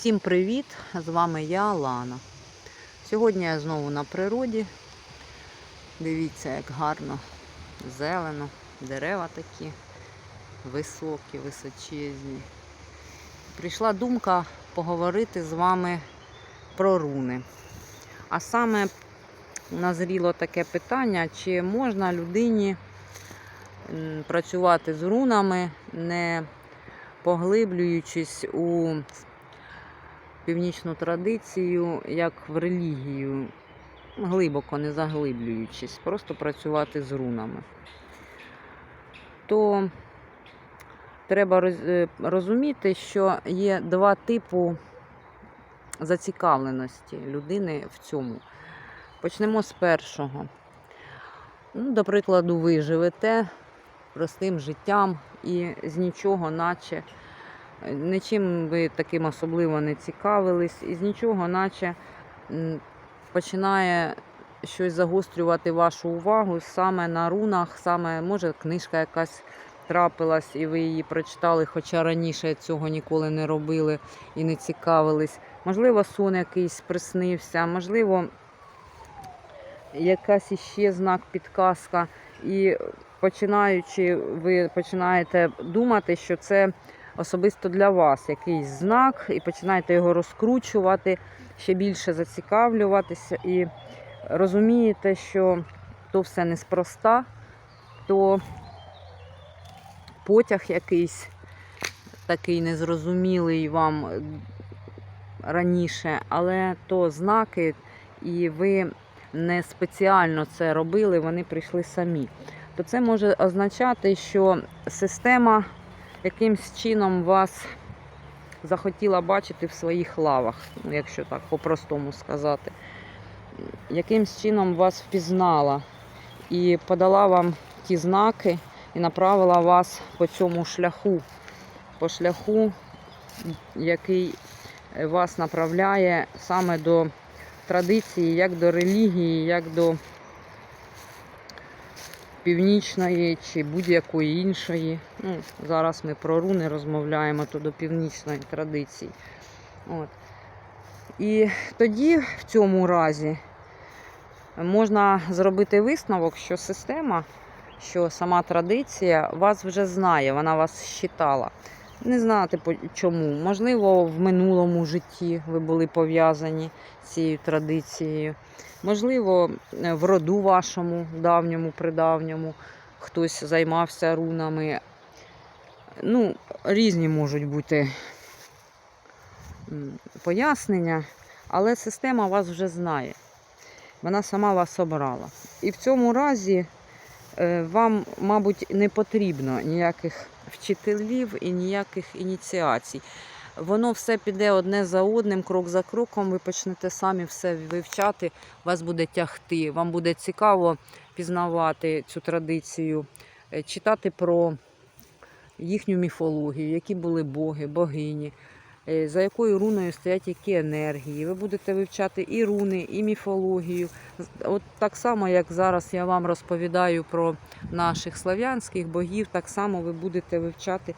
Всім привіт! З вами я, Лана. Сьогодні я знову на природі. Дивіться, як гарно, зелено, дерева такі високі, височезні. Прийшла думка поговорити з вами про руни. А саме назріло таке питання, чи можна людині працювати з рунами, не поглиблюючись у північну традицію, як в релігію, глибоко не заглиблюючись, просто працювати з рунами. То треба е, розуміти, що є два типи зацікавленості людини в цьому. Почнемо з першого. Ну, до прикладу, ви живете простим життям і з нічого, наче нічим ви таким особливо не цікавились, і з нічого, наче починає щось загострювати вашу увагу саме на рунах, саме може книжка якась трапилась, і ви її прочитали, хоча раніше цього ніколи не робили і не цікавились. Можливо, сон якийсь приснився, можливо, якась іще знак, підказка. І починаючи, ви починаєте думати, що це особисто для вас якийсь знак, і починаєте його розкручувати, ще більше зацікавлюватися, і розумієте, що то все неспроста, то потяг якийсь такий незрозумілий вам раніше, але то знаки, і ви не спеціально це робили, вони прийшли самі. То це може означати, що система якимсь чином вас захотіла бачити в своїх лавах, ну, якщо так по-простому сказати. Якимсь чином вас впізнала і подала вам ті знаки і направила вас по цьому шляху, по шляху, який вас направляє саме до традиції, як до релігії, як до північної чи будь-якої іншої. Ну, зараз ми про руни розмовляємо, то до північної традиції. От. І тоді в цьому разі можна зробити висновок, що система, що сама традиція вас вже знає, вона вас щитала. Не знати чому. Можливо, в минулому житті ви були пов'язані з цією традицією. Можливо, е, в роду вашому давньому, придавньому хтось займався рунами. Ну, різні можуть бути пояснення, але система вас вже знає. Вона сама вас обрала. І в цьому разі е, вам, мабуть, не потрібно ніяких вчителів і ніяких ініціацій. Воно все піде одне за одним, крок за кроком. Ви почнете самі все вивчати, вас буде тягти. Вам буде цікаво пізнавати цю традицію, е, читати про їхню міфологію, які були боги, богині, е, за якою руною стоять які енергії. Ви будете вивчати і руни, і міфологію. От так само, як зараз я вам розповідаю про наших слав'янських богів, так само ви будете вивчати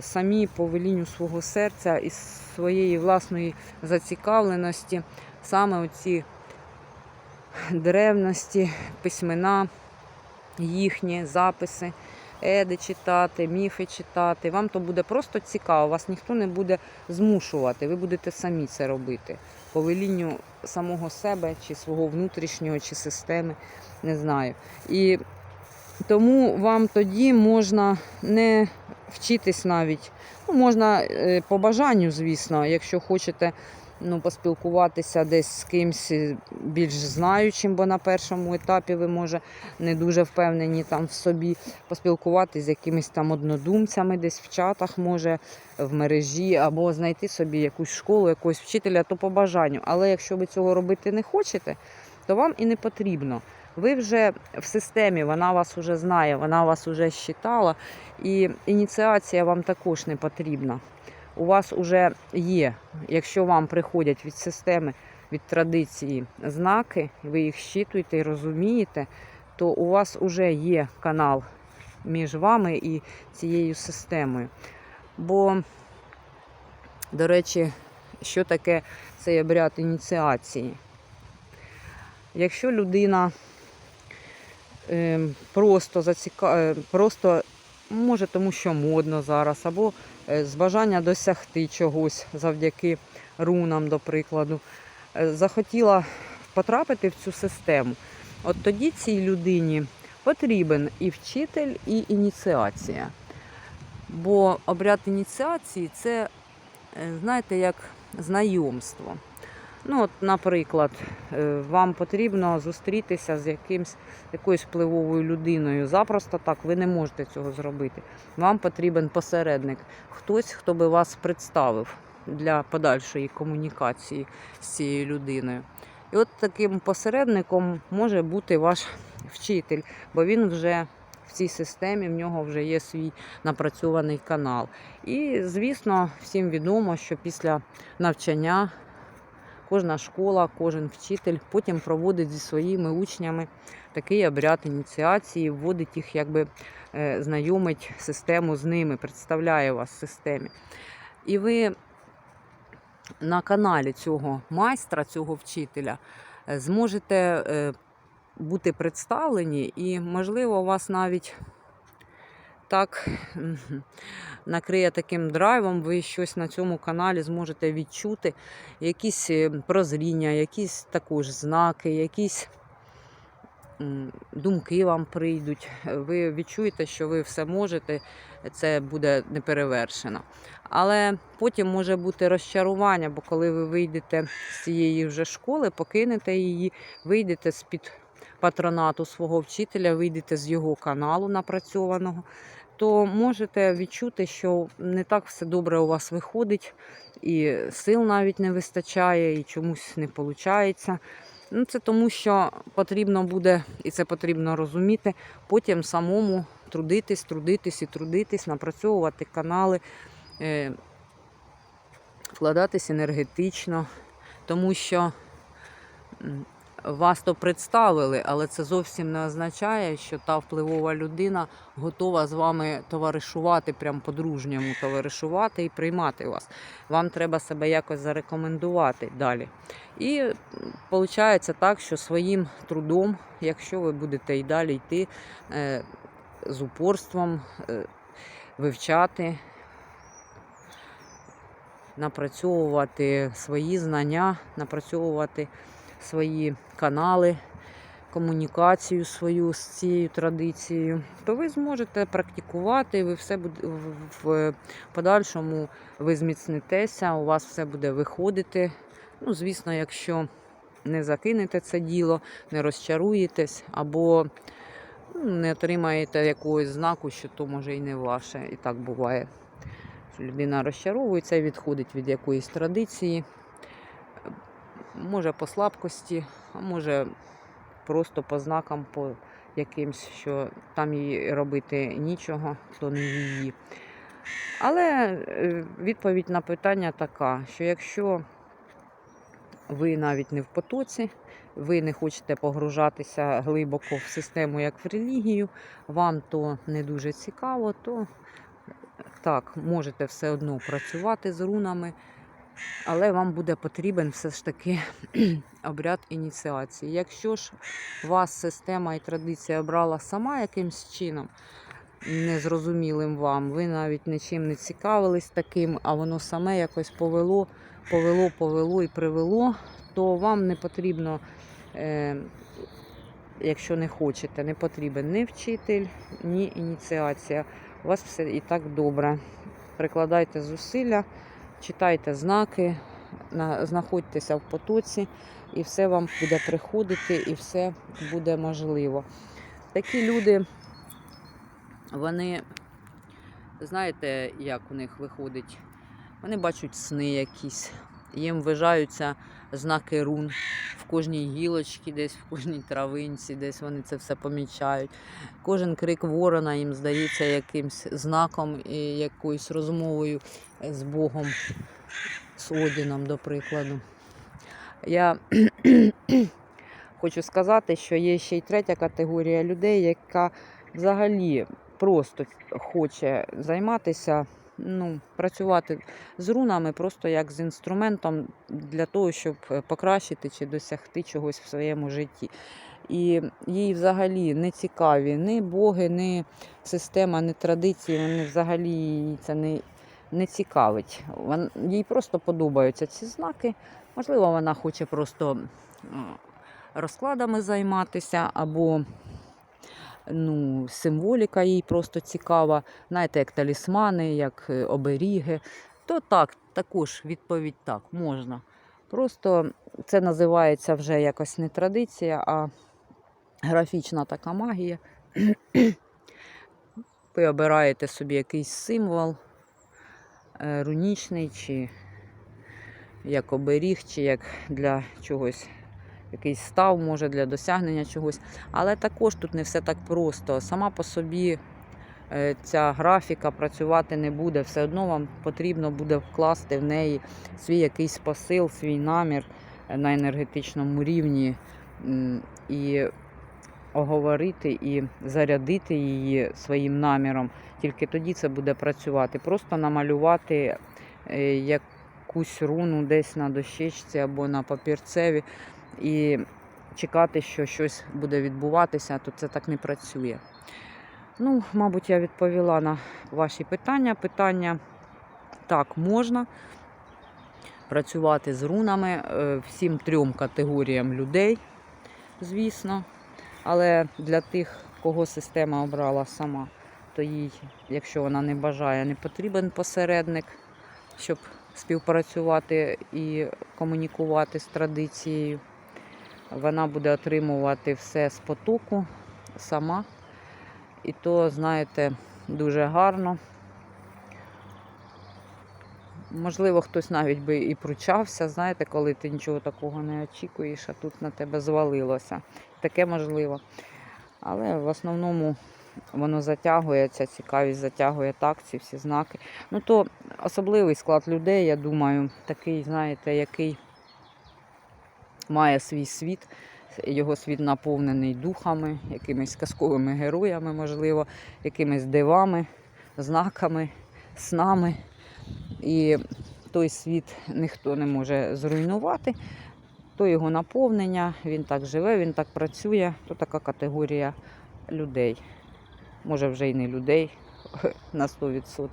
самі по велінню свого серця і своєї власної зацікавленості, саме оці древності, письмена, їхні записи, еди читати, міфи читати. Вам то буде просто цікаво, вас ніхто не буде змушувати, ви будете самі це робити по велінню самого себе, чи свого внутрішнього, чи системи, не знаю. І тому вам тоді можна не вчитись навіть. Ну, можна е, по бажанню, звісно, якщо хочете ну, поспілкуватися десь з кимсь е, більш знаючим, бо на першому етапі ви може не дуже впевнені там в собі, поспілкуватися з якимись там однодумцями, десь в чатах, може, в мережі, або знайти собі якусь школу, якогось вчителя, то по бажанню. Але якщо ви цього робити не хочете, то вам і не потрібно. Ви вже в системі, вона вас вже знає, вона вас вже щитала, і ініціація вам також не потрібна. У вас вже є, якщо вам приходять від системи, від традиції знаки, ви їх щитуєте і розумієте, то у вас вже є канал між вами і цією системою. Бо, до речі, що таке цей обряд ініціації. Якщо людина просто заціка... е, просто може тому, що модно зараз, або е, з бажання досягти чогось завдяки рунам, до прикладу, е, захотіла потрапити в цю систему, от тоді цій людині потрібен і вчитель, і ініціація. Бо обряд ініціації це, знаєте, як знайомство. Ну, от, наприклад, е, вам потрібно зустрітися з якимсь, якоюсь впливовою людиною. Запросто так, ви не можете цього зробити. Вам потрібен посередник, хтось, хто би вас представив для подальшої комунікації з цією людиною. І от таким посередником може бути ваш вчитель, бо він вже в цій системі, в нього вже є свій напрацьований канал. І, звісно, всім відомо, що після навчання кожна школа, кожен вчитель потім проводить зі своїми учнями такий обряд ініціації, вводить їх, якби е, знайомить систему з ними, представляє вас в системі. І ви на каналі цього майстра, цього вчителя, е, зможете е, бути представлені, і, можливо, вас навіть так накриє таким драйвом, ви щось на цьому каналі зможете відчути, якісь е, прозріння, якісь також знаки, якісь думки вам прийдуть. Ви відчуєте, що ви все можете, це буде неперевершено. Але потім може бути розчарування, бо коли ви вийдете з цієї вже школи, покинете її, вийдете з-під патронату свого вчителя, вийдете з його каналу напрацьованого, то можете відчути, що не так все добре у вас виходить, і сил навіть не вистачає, і чомусь не виходить. Ну, це тому, що потрібно буде, і це потрібно розуміти, потім самому трудитись, трудитись і трудитись, напрацьовувати канали, е, вкладатись енергетично, тому що вас то представили, але це зовсім не означає, що та впливова людина готова з вами товаришувати, прям по-дружньому товаришувати і приймати вас. Вам треба себе якось зарекомендувати далі. І виходить так, що своїм трудом, якщо ви будете і далі йти е, з упорством, е, вивчати, напрацьовувати свої знання, напрацьовувати свої канали, комунікацію свою з цією традицією, то ви зможете практикувати, ви все буде в- в подальшому ви зміцнитеся, у вас все буде виходити. Ну, звісно, якщо не закинете це діло, не розчаруєтесь або ну, не отримаєте якогось знаку, що то може і не ваше. І так буває. Людина розчаровується і відходить від якоїсь традиції. Може по слабкості, а може просто по знакам, по якимсь, що там їй робити нічого, то не її. Але е, відповідь на питання така, що якщо ви навіть не в потоці, ви не хочете погружатися глибоко в систему, як в релігію, вам то не дуже цікаво, то так, можете все одно працювати з рунами, але вам буде потрібен все ж таки обряд ініціації. Якщо ж вас система і традиція обрала сама якимсь чином, незрозумілим вам, ви навіть нічим не цікавились таким, а воно саме якось повело, повело, повело і привело, то вам не потрібно, е, якщо не хочете, не потрібен ні вчитель, ні ініціація. У вас все і так добре. Прикладайте зусилля, читайте знаки, знаходьтеся в потоці, і все вам буде приходити, і все буде можливо. Такі люди, вони, знаєте, як у них виходить? Вони бачать сни якісь, їм вважаються знаки рун в кожній гілочці, десь в кожній травинці, десь вони це все помічають. Кожен крик ворона їм здається якимсь знаком і якоюсь розмовою з Богом, з Одіном, до прикладу. Я хочу сказати, що є ще й третя категорія людей, яка взагалі просто хоче займатися ну, працювати з рунами просто як з інструментом для того, щоб е, покращити чи досягти чогось в своєму житті. І їй взагалі не цікаві ні боги, ні система, ні традиції. Вони взагалі це не, не цікавить. Вон- Їй просто подобаються ці знаки. Можливо, вона хоче просто розкладами займатися, або ну, символіка їй просто цікава. Знаєте, як талісмани, як е, оберіги. То так, також відповідь так, можна. Просто це називається вже якось не традиція, а графічна така магія. Ви обираєте собі якийсь символ е, рунічний, чи як оберіг, чи як для чогось, якийсь став, може, для досягнення чогось. Але також тут не все так просто. Сама по собі е, ця графіка працювати не буде. Все одно вам потрібно буде вкласти в неї свій якийсь посил, свій намір е, на енергетичному рівні і оговорити і зарядити її своїм наміром. Tільки тоді це буде працювати. Просто намалювати е, якусь руну десь на дощечці або на папірцеві і чекати, що щось буде відбуватися, то це так не працює. Ну, мабуть, я відповіла на ваші питання. Питання так можна працювати з рунами е, всім трьом категоріям людей, звісно. Але для тих, кого система обрала сама, то їй, якщо вона не бажає, не потрібен посередник, щоб співпрацювати і комунікувати з традицією. Вона буде отримувати все з потоку сама. І то, знаєте, дуже гарно. Можливо, хтось навіть би і пручався, знаєте, коли ти нічого такого не очікуєш, а тут на тебе звалилося. Таке можливо. Але в основному воно затягує, ця цікавість затягує так, ці всі знаки. Ну то особливий склад людей, я думаю, такий, знаєте, який має свій світ. Його світ наповнений духами, якимись казковими героями, можливо, якимись дивами, знаками, снами. І той світ ніхто не може зруйнувати, то його наповнення, він так живе, він так працює, то така категорія людей. Може вже й не людей на 100%.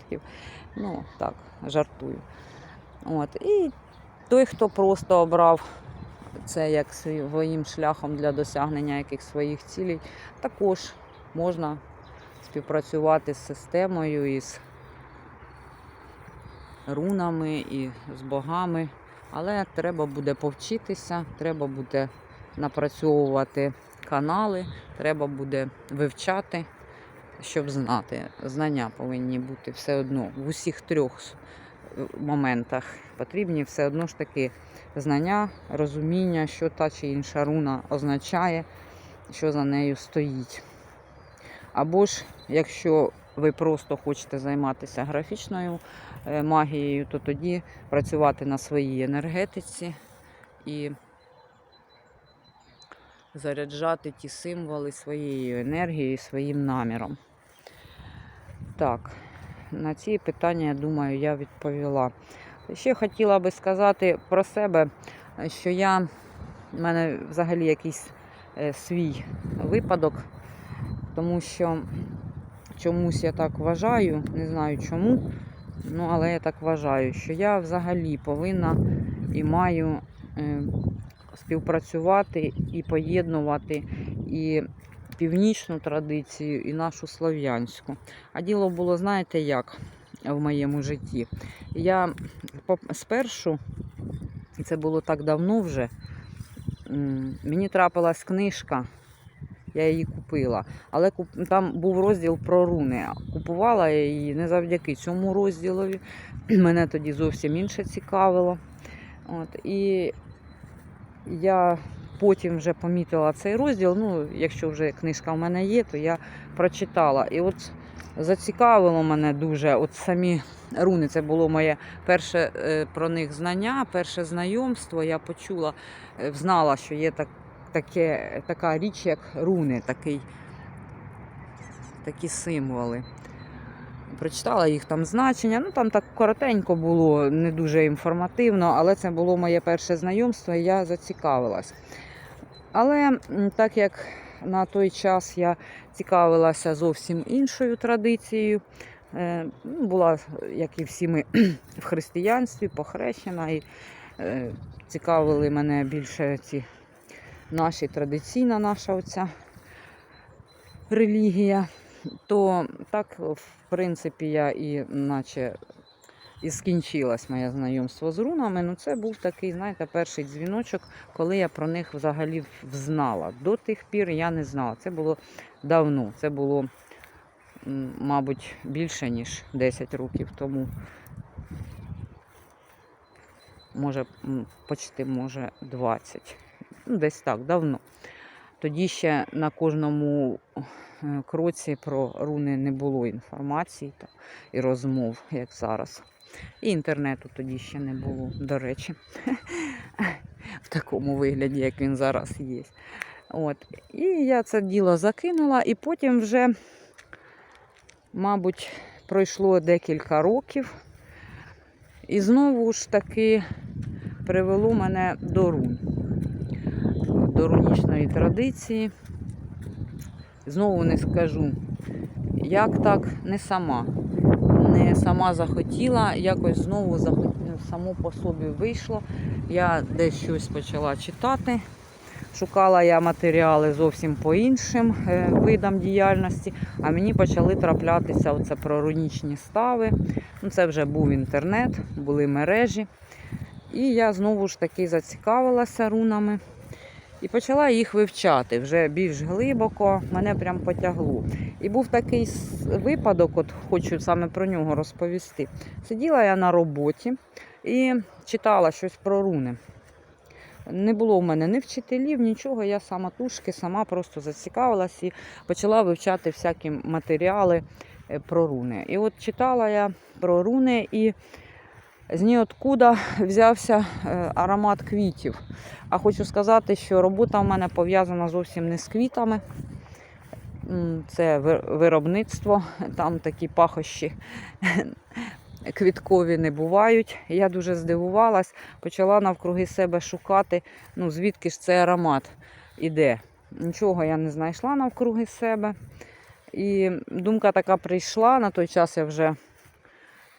Ну, так, жартую. От. І той, хто просто обрав це як своїм шляхом для досягнення яких своїх цілей, також можна співпрацювати з системою і з рунами, і з богами. Але треба буде повчитися, треба буде напрацьовувати канали, треба буде вивчати, щоб знати. Знання повинні бути все одно в усіх трьох моментах. Потрібні все одно ж таки знання, розуміння, що та чи інша руна означає, що за нею стоїть. Або ж, якщо ви просто хочете займатися графічною е, магією, то тоді працювати на своїй енергетиці і заряджати ті символи своєю енергією, своїм наміром. Так, на ці питання, я думаю, я відповіла. Ще хотіла би сказати про себе, що я, в мене взагалі якийсь е, свій випадок, тому що чомусь я так вважаю, не знаю чому, ну але я так вважаю, що я взагалі повинна і маю е, співпрацювати і поєднувати і північну традицію, і нашу слов'янську. А діло було, знаєте, як в моєму житті. Я спершу, це було так давно вже, мені трапилась книжка, я її купила. Але там був розділ про руни. Купувала я її не завдяки цьому розділові. Мене тоді зовсім інше цікавило. От, і я потім вже помітила цей розділ. Ну, якщо вже книжка в мене є, то я прочитала. І от зацікавило мене дуже от самі руни. Це було моє перше е, про них знання, перше знайомство. Я почула, е, знала, що є так, таке, така річ, як руни, такий, такі символи. прочитала їх там значення. Ну там так коротенько було, не дуже інформативно, але це було моє перше знайомство, і я зацікавилась. Але так як на той час я цікавилася зовсім іншою традицією, е, ну, була, як і всі ми, в християнстві, похрещена, і е, цікавили мене більше ці наші традиційна наша оця релігія, то так, в принципі, я і наче і скінчилось моє знайомство з рунами. Ну, це був такий, знаєте, перший дзвіночок, коли я про них взагалі взнала. До тих пір я не знала. Це було давно. Це було, мабуть, більше, ніж 10 років тому. Може, почти, може, 20. Ну, десь так, давно. Тоді ще на кожному е, кроці про руни не було інформації і розмов, як зараз. І інтернету тоді ще не було, до речі, в такому вигляді, як він зараз є. От. І я це діло закинула, і потім вже, мабуть, пройшло декілька років. І знову ж таки привело мене до рун, до рунічної традиції. Знову не скажу, як так, не сама. Не сама захотіла, якось знову захот... само по собі вийшло. Я десь щось почала читати. Шукала я матеріали зовсім по іншим е, видам діяльності, а мені почали траплятися оце про рунічні стави. Ну, це вже був інтернет, були мережі. І я знову ж таки зацікавилася рунами і почала їх вивчати вже більш глибоко, мене прям потягло. І був такий випадок, от хочу саме про нього розповісти. Сиділа я на роботі і читала щось про руни. Не було в мене ні вчителів, нічого. Я самотужки, сама просто зацікавилась і почала вивчати всякі матеріали е, про руни. І от читала я про руни і з ніоткуда взявся е, аромат квітів. А хочу сказати, що робота в мене пов'язана зовсім не з квітами. Це виробництво, там такі пахощі квіткові не бувають. Я дуже здивувалась, почала навкруги себе шукати, ну звідки ж цей аромат іде. Нічого я не знайшла навкруги себе. І думка така прийшла. На той час я вже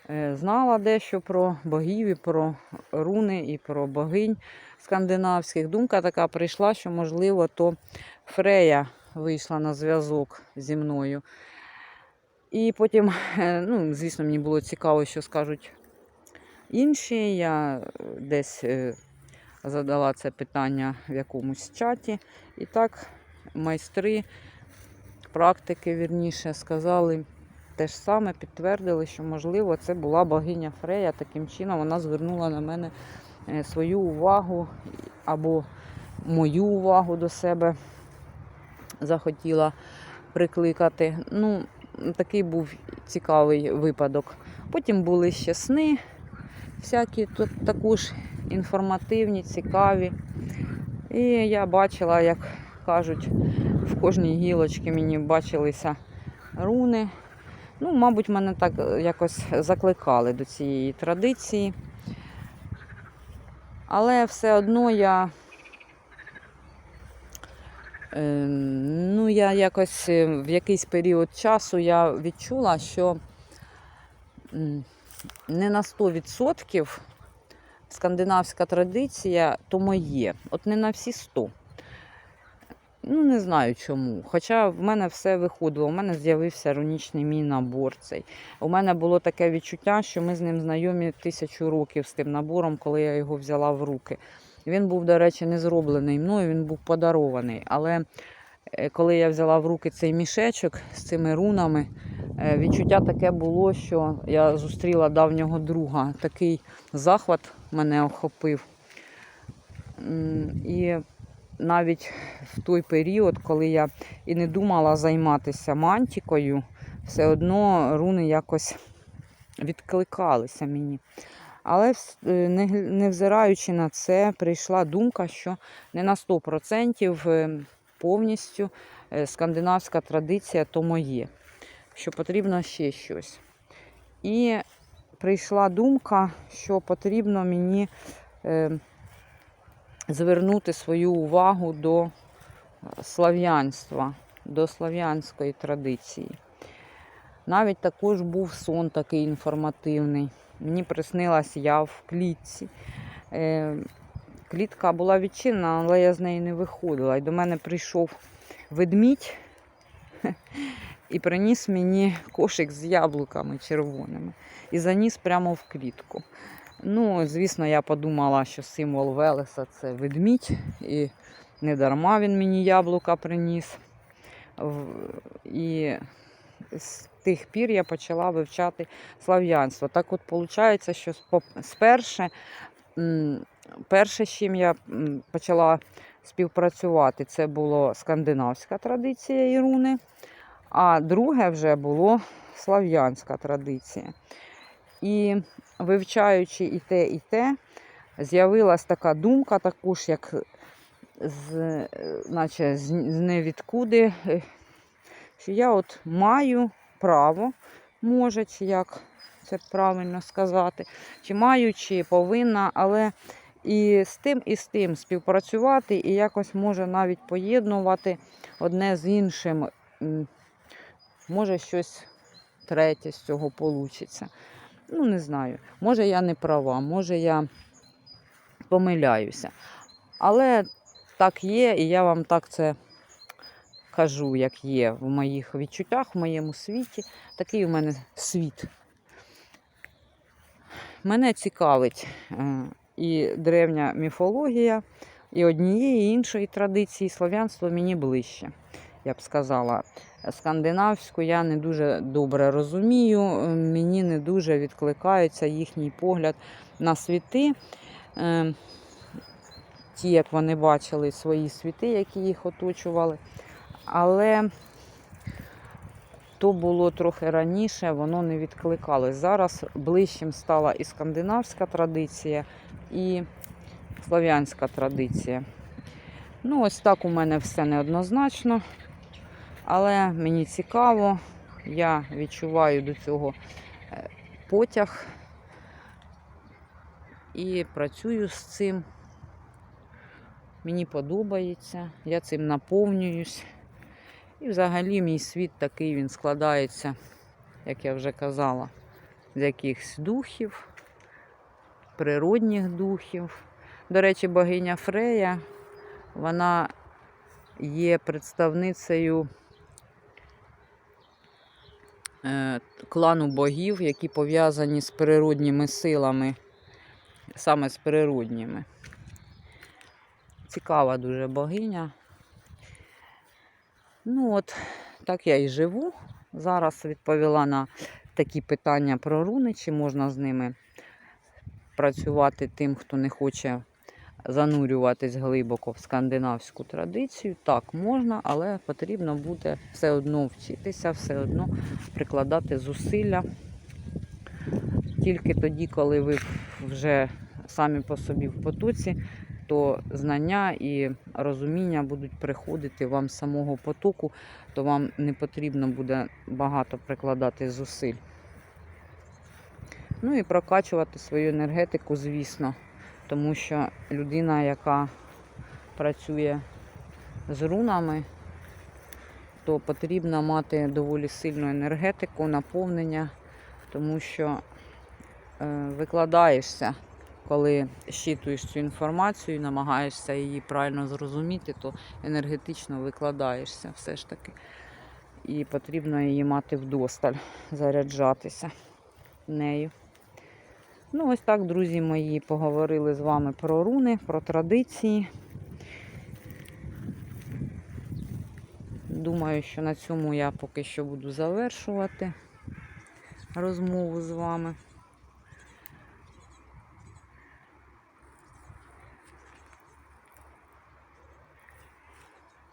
знала дещо про богів, і про руни і про богинь скандинавських. Думка така прийшла, що, можливо, то Фрея вийшла на зв'язок зі мною. І потім, е, ну, звісно, мені було цікаво, що скажуть інші. Я е, десь е, задала це питання в якомусь чаті. І так майстри, практики, вірніше, сказали те ж саме, підтвердили, що, можливо, це була богиня Фрея. Таким чином вона звернула на мене е, свою увагу або мою увагу до себе захотіла прикликати. Ну, такий був цікавий випадок. Потім були ще сни, всякі тут також інформативні, цікаві. І я бачила, як кажуть, в кожній гілочці мені бачилися руни. Ну, мабуть, мене так е, якось закликали до цієї традиції. Але все одно я, е, ну, я якось е, в якийсь період часу я відчула, що не на 100% скандинавська традиція то моє. От не на всі 100. Ну, не знаю чому. Хоча в мене все виходило. У мене з'явився рунічний мій набор цей. У мене було таке відчуття, що ми з ним знайомі тисячу років з тим набором, коли я його взяла в руки. Він був, до речі, не зроблений мною, він був подарований. Але е, коли я взяла в руки цей мішечок з цими рунами, е, відчуття таке було, що я зустріла давнього друга. Такий захват мене охопив. І навіть в той період, коли я і не думала займатися мантікою, все одно руни якось відкликалися мені. Але е, невзираючи на це, прийшла думка, що не на 100% е, повністю е, скандинавська традиція то моє, що потрібно ще щось. І прийшла думка, що потрібно мені звернути свою увагу до слав'янства, до слав'янської традиції. Навіть також був сон такий інформативний. Мені приснилась я в клітці. Е, клітка була відчинена, але я з неї не виходила. І до мене прийшов ведмідь і приніс мені кошик з яблуками червоними і заніс прямо в клітку. Ну, звісно, я подумала, що символ Велеса це ведмідь, і не дарма він мені яблука приніс. І з тих пір я почала вивчати слав'янство. Так от виходить, що сперше, перше, з чим я почала співпрацювати, це була скандинавська традиція і руни, а друге вже було слав'янська традиція. І вивчаючи і те, і те, з'явилась така думка, також як з, наче з невідкуди, е, що я от маю право, може, чи як це правильно сказати, чи маю, чи повинна, але і з тим, і з тим співпрацювати, і якось може навіть поєднувати одне з іншим. Може, щось третє з цього вийде. Ну, не знаю. Може, я не права, може, я помиляюся. Але так є, і я вам так це кажу, як є в моїх відчуттях, в моєму світі. Такий у мене світ. Мене цікавить е, і древня міфологія, і однієї, і іншої традиції слав'янство мені ближче, я б сказала. Скандинавську я не дуже добре розумію, е, мені не дуже відкликається їхній погляд на світи. Е, Ті, як вони бачили свої світи, які їх оточували. Але то було трохи раніше, воно не відкликалось. Зараз ближчим стала і скандинавська традиція, і слов'янська традиція. Ну, ось так у мене все неоднозначно. Але мені цікаво, я відчуваю до цього е, потяг і працюю з цим. Мені подобається, я цим наповнююсь. І взагалі мій світ такий він складається, як я вже казала, з якихось духів, природних духів. До речі, богиня Фрея, вона є представницею клану богів, які пов'язані з природніми силами, саме з природніми. Цікава дуже богиня. Ну от, так я і живу. Зараз відповіла на такі питання про руни, чи можна з ними працювати тим, хто не хоче занурюватись глибоко в скандинавську традицію. Так, можна, але потрібно буде все одно вчитися, все одно прикладати зусилля. Тільки тоді, коли ви вже самі по собі в потоці, то знання і розуміння будуть приходити вам з самого потоку, то вам не потрібно буде багато прикладати зусиль. Ну і прокачувати свою енергетику, звісно, тому що людина, яка працює з рунами, то потрібно мати доволі сильну енергетику, наповнення, тому що е, викладаєшся коли щитуєш цю інформацію і намагаєшся її правильно зрозуміти, то енергетично викладаєшся все ж таки. І потрібно її мати вдосталь, заряджатися нею. Ну, ось так, друзі мої, поговорили з вами про руни, про традиції. Думаю, що на цьому я поки що буду завершувати розмову з вами.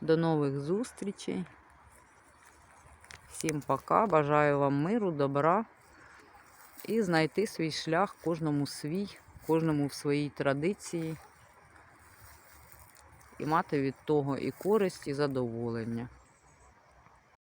До нових зустрічей. Всім пока. Бажаю вам миру, добра і знайти свій шлях кожному свій, кожному в своїй традиції. І мати від того і користь, і задоволення.